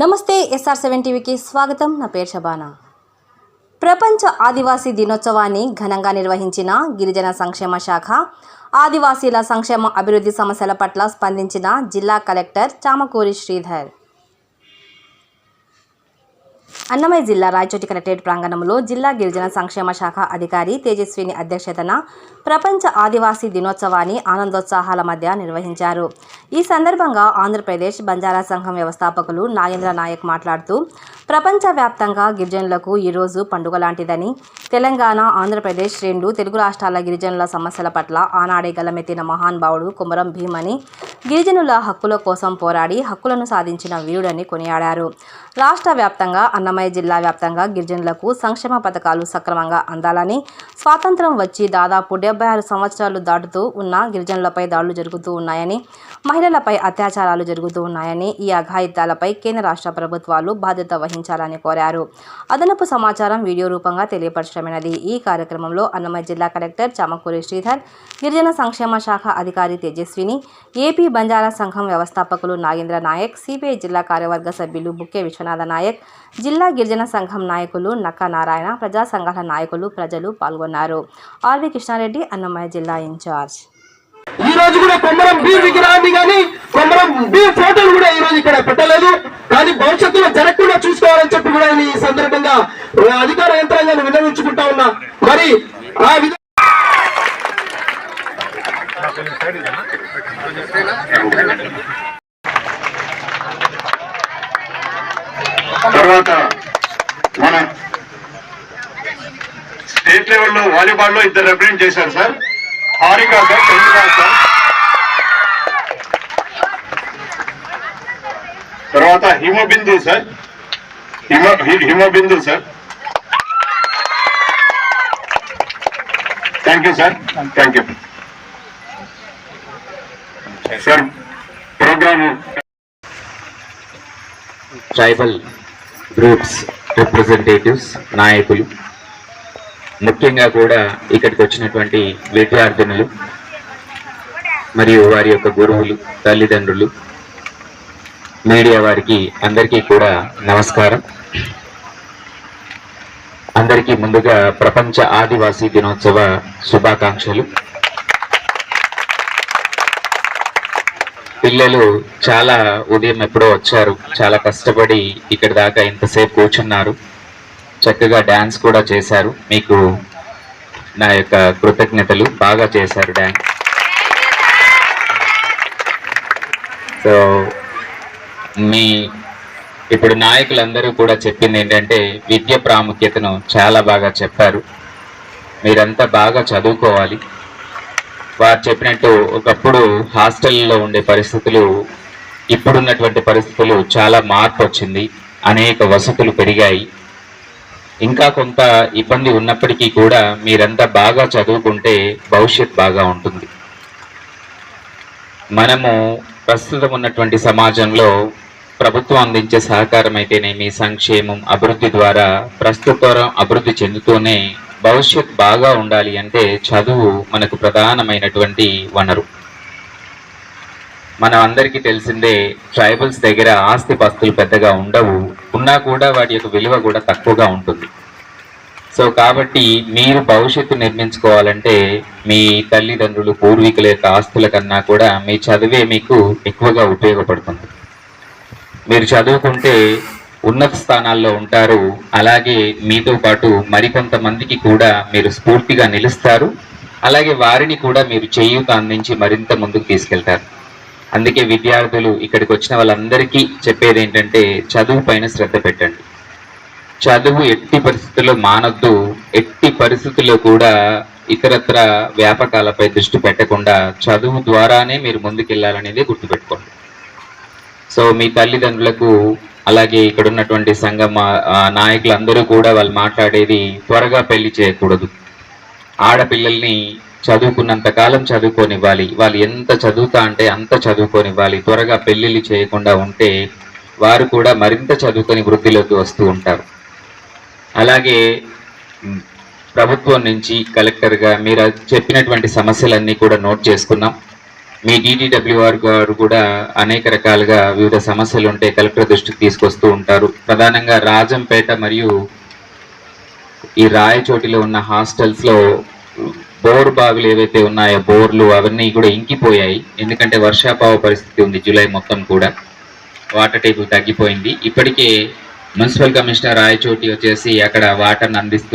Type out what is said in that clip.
నమస్తే SR seven టీవీకి స్వాగతం. నా పేరు శబానా. ప్రపంచ ఆదివాసీ దినోత్సవాన్ని ఘనంగా నిర్వహించిన గిరిజన సంక్షేమ శాఖ ఆదివాసీల సంక్షేమ అభివృద్ధి సమస్యల పట్ల స్పందించిన జిల్లా కలెక్టర్ చామకూరి శ్రీధర్. అన్నమయ్య జిల్లా రాయచోటి కలెక్టరేట్ ప్రాంగణంలో జిల్లా గిరిజన సంక్షేమ శాఖ అధికారి తేజస్విని అధ్యక్షతన ప్రపంచ ఆదివాసీ దినోత్సవాన్ని ఆనందోత్సాహాల మధ్య నిర్వహించారు. ఈ సందర్భంగా ఆంధ్రప్రదేశ్ బంజారా సంఘం వ్యవస్థాపకులు నాగేంద్ర నాయక్ మాట్లాడుతూ ప్రపంచవ్యాప్తంగా గిరిజనులకు ఈరోజు పండుగ లాంటిదని తెలంగాణ ఆంధ్రప్రదేశ్ రెండు తెలుగు రాష్ట్రాల గిరిజనుల సమస్యల పట్ల ఆనాడే గలమెత్తిన మహానుభావుడు కుమరం భీమని గిరిజనుల హక్కుల కోసం పోరాడి హక్కులను సాధించిన వీరుడని కొనియాడారు. రాష్ట్ర వ్యాప్తంగా అన్నమయ్య జిల్లా వ్యాప్తంగా గిరిజనులకు సంక్షేమ పథకాలు సక్రమంగా అందాలని స్వాతంత్రం వచ్చి దాదాపు డెబ్బై ఆరు సంవత్సరాలు దాటుతూ ఉన్న గిరిజనులపై దాడులు జరుగుతూ ఉన్నాయని మహిళలపై అత్యాచారాలు జరుగుతూ ఉన్నాయని ఈ అఘాయిత్యాలపై కేంద్ర రాష్ట్ర ప్రభుత్వాలు బాధ్యత వహించాలని కోరారు. అదనపు సమాచారం వీడియో రూపంగా తెలియపరచడమైనది. ఈ కార్యక్రమంలో అన్నమయ్య జిల్లా కలెక్టర్ చామకూరి శ్రీధర్ గిరిజన సంక్షేమ శాఖ అధికారి తేజస్విని ఏపీ బంజారా సంఘం వ్యవస్థాపకులు నాగేంద్ర నాయక్ సిపిఐ జిల్లా కార్యవర్గ సభ్యులు బుక్కే విశ్వనాథ నాయక్ జిల్లా గిరిజన సంఘం నాయకులు నక్క నారాయణ ప్రజా సంఘాల నాయకులు ప్రజలు పాల్గొన్నారు. ఆర్వి కృష్ణారెడ్డి అన్నమయ్య జిల్లా ఇన్ఛార్జ్. ఈ రోజు కూడా కొమరం బి విగ్రహాన్ని కానీ కొమరం బి ఫోటోలు కూడా ఈ రోజు ఇక్కడ పెట్టలేదు. కానీ భవిష్యత్తులో జరగకుండా చూసుకోవాలని చెప్పి కూడా ఈ సందర్భంగా అధికార యంత్రాంగాన్ని విన్నవించుకుంటా ఉన్నా. మరి ఆ విధంగా తర్వాత మన స్టేట్ లెవెల్లో వాలీబాల్లో ఇద్దరు రిప్రజెంట్ చేశారు sir. Harika sir. Chandrababu sir. తర్వాత Himabindu sir. Hima Himabindu sir. Thank you sir. Thank you sir program tribal groups representatives నాయకులు ముఖ్యంగా కూడా ఇక్కడికి వచ్చినటువంటి విద్యార్థినులు మరియు వారి యొక్క గురువులు తల్లిదండ్రులు మీడియా వారికి అందరికీ కూడా నమస్కారం. అందరికీ ముందుగా ప్రపంచ ఆదివాసీ దినోత్సవ శుభాకాంక్షలు. పిల్లలు చాలా ఉదయం ఎప్పుడో వచ్చారు. చాలా కష్టపడి ఇక్కడ దాకా ఇంతసేపు కూర్చున్నారు. చక్కగా డ్యాన్స్ కూడా చేశారు. మీకు నా యొక్క కృతజ్ఞతలు బాగా చేశారు డ్యాన్స్ సో మీ ఇప్పుడు నాయకులందరూ కూడా చెప్పింది ఏంటంటే విద్య ప్రాముఖ్యతను చాలా బాగా చెప్పారు. మీరంతా బాగా చదువుకోవాలి. వారు చెప్పినట్టు ఒకప్పుడు హాస్టల్లో ఉండే పరిస్థితులు ఇప్పుడున్నటువంటి పరిస్థితులు చాలా మార్పు వచ్చింది అనేక వసతులు పెరిగాయి. ఇంకా కొంత ఇబ్బంది ఉన్నప్పటికీ కూడా మీరంతా బాగా చదువుకుంటే భవిష్యత్ బాగా ఉంటుంది. మనము ప్రస్తుతం ఉన్నటువంటి సమాజంలో ప్రభుత్వం అందించే సహకారం అయితేనేమి సంక్షేమం అభివృద్ధి ద్వారా ప్రస్తుతం అభివృద్ధి చెందుతూనే భవిష్యత్ బాగా ఉండాలి అంటే చదువు మనకు ప్రధానమైనటువంటి వనరు. మనం అందరికీ తెలిసిందే ట్రైబల్స్ దగ్గర ఆస్తి పస్తులు పెద్దగా ఉండవు ఉన్నా కూడా వాటి యొక్క విలువ కూడా తక్కువగా ఉంటుంది. సో కాబట్టి మీరు భవిష్యత్తు నిర్మించుకోవాలంటే మీ తల్లిదండ్రులు పూర్వీకుల యొక్క ఆస్తుల కన్నా కూడా మీ చదువే మీకు ఎక్కువగా ఉపయోగపడుతుంది. మీరు చదువుకుంటే ఉన్నత స్థానాల్లో ఉంటారు. అలాగే మీతో పాటు మరికొంతమందికి కూడా మీరు స్ఫూర్తిగా నిలుస్తారు. అలాగే వారిని కూడా మీరు చేయూత అందించి మరింత ముందుకు తీసుకెళ్తారు. అందుకే విద్యార్థులు ఇక్కడికి వచ్చిన వాళ్ళందరికీ చెప్పేది ఏంటంటే చదువు పైన శ్రద్ధ పెట్టండి. చదువు ఎట్టి పరిస్థితుల్లో మానద్దు. ఎట్టి పరిస్థితుల్లో కూడా ఇతరత్ర వ్యాపకాలపై దృష్టి పెట్టకుండా చదువు ద్వారానే మీరు ముందుకెళ్ళాలనేది గుర్తుపెట్టుకోండి. సో మీ తల్లిదండ్రులకు అలాగే ఇక్కడ ఉన్నటువంటి సంఘం నాయకులందరూ కూడా వాళ్ళు మాట్లాడేది త్వరగా పెళ్ళి చేయకూడదు. ఆడపిల్లల్ని చదువుకున్నంత కాలం చదువుకోనివ్వాలి. వాళ్ళు ఎంత చదువుతా అంటే అంత చదువుకోనివ్వాలి. త్వరగా పెళ్ళిళ్ళు చేయకుండా ఉంటే వారు కూడా మరింత చదువుకొని వృద్ధిలోకి వస్తూ ఉంటారు. అలాగే ప్రభుత్వం నుంచి కలెక్టర్గా మీరు చెప్పినటువంటి సమస్యలన్నీ కూడా నోట్ చేసుకున్నాం మీ డిటిడబ్ల్యూఆర్ గారు కూడా అనేక రకాలుగా వివిధ సమస్యలు ఉంటే కలెక్టర్ దృష్టికి తీసుకొస్తూ ఉంటారు. ప్రధానంగా రాజంపేట మరియు ఈ రాయచోటిలో ఉన్న హాస్టల్స్లో బోర్ బావిలు ఏవైతే ఉన్నాయో బోర్లు అవన్నీ కూడా ఇంకిపోయాయి. ఎందుకంటే వర్షాభావ పరిస్థితి ఉంది జూలై మొత్తం కూడా. వాటర్ టేబుల్ తగ్గిపోయింది. ఇప్పటికే మున్సిపల్ కమిషనర్ రాయచోటి వచ్చేసి అక్కడ వాటర్ని అందిస్తున్నారు